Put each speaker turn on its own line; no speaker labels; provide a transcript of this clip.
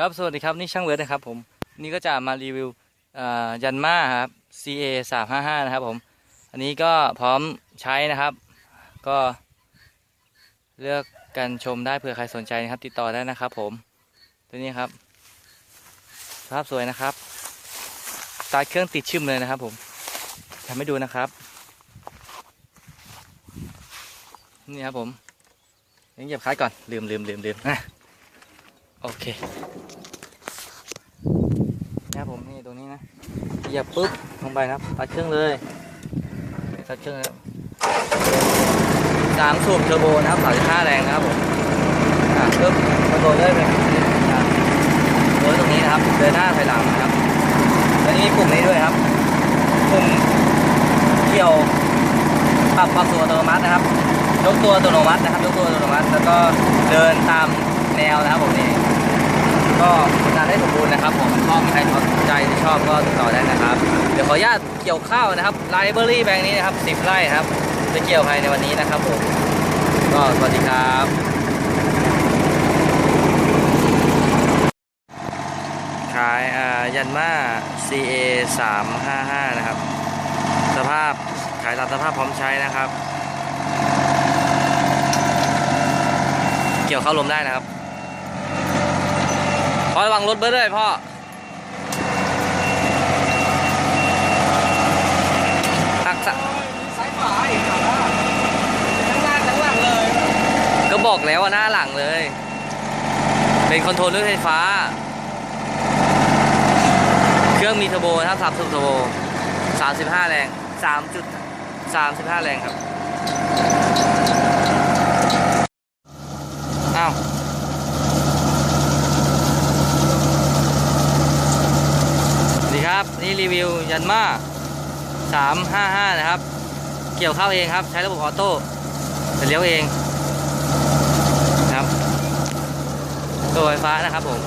ครับสวัสดีครับนี่ช่างเวิร์ดนะครับผมนี่ก็จะมารีวิวยันมาครับ CA 3 5 5นะครับผมอันนี้ก็พร้อมใช้นะครับ ก็เลือกกันชมได้เผื่อใครสนใจนะครับ ติดต่อได้นะครับผมตัวนี้ครับสภาพสวยนะครับตาเครื่องติดชึมเลยนะครับผมทำให้ดูนะครับนี่ครับผมยังเหยียบคลัดก่อนลืมลืมลืมลืมนะ โอเคนะผมนี่ตรงนี้นะเหยียบปุ๊บลงไปนะครับตัดเครื่องเลยตัดเครื่องสามสูบเทอร์โบนะครับสามสิบห้าแรงนะครับผมอ่าปุ๊บกระโดดได้เลยอ่าโดยตรงนี้นะครับเดินหน้าถอยหลังนะครับแล้วนี่มีปุ่มนี้ด้วยครับปุ่มเกี่ยวปรับความสูงอัตโนมัตินะครับยกตัวอัตโนมัตินะครับยกตัวอัตโนมัติ แล้วก็เดินตามแนวนะครับผมนี่ ก็งานได้สมบูรณ์นะครับผมชอบใครสนใจที่ชอบก็ติดต่อได้นะครับ เดี๋ยวขออนุญาตเกี่ยวข้าวนะครับไลเบอรี่แบงค์นี้นะครับสิบไร่ครับ จะเกี่ยวภายในวันนี้นะครับผมก็สวัสดีครับขายอ่ายันมา CA 355นะครับ สภาพขายตามสภาพพร้อมใช้นะครับ เกี่ยวเข้าลมได้นะครับ ระวังรถเบิร์ดด้วยพ่อตักสะ
ซ้ายขวาอีกเหรอทั้งหน้าทั้งหลังเลย
ก็บอกแล้วว่าหน้าหลังเลย เป็นคอนโทรลด้วยไฟฟ้า เครื่องมีเทอร์โบนะครับสามสูบเทอร์โบสามสิบห้าแรงสามจุดสามสิบห้าแรงครับ อ้าว สวัสดีครับ นี่รีวิวยันมา355 นะครับ เกี่ยวเข้าเองครับ ใช้ระบบออโต้เลี้ยวเองนะครับตัวไฟฟ้านะครับผม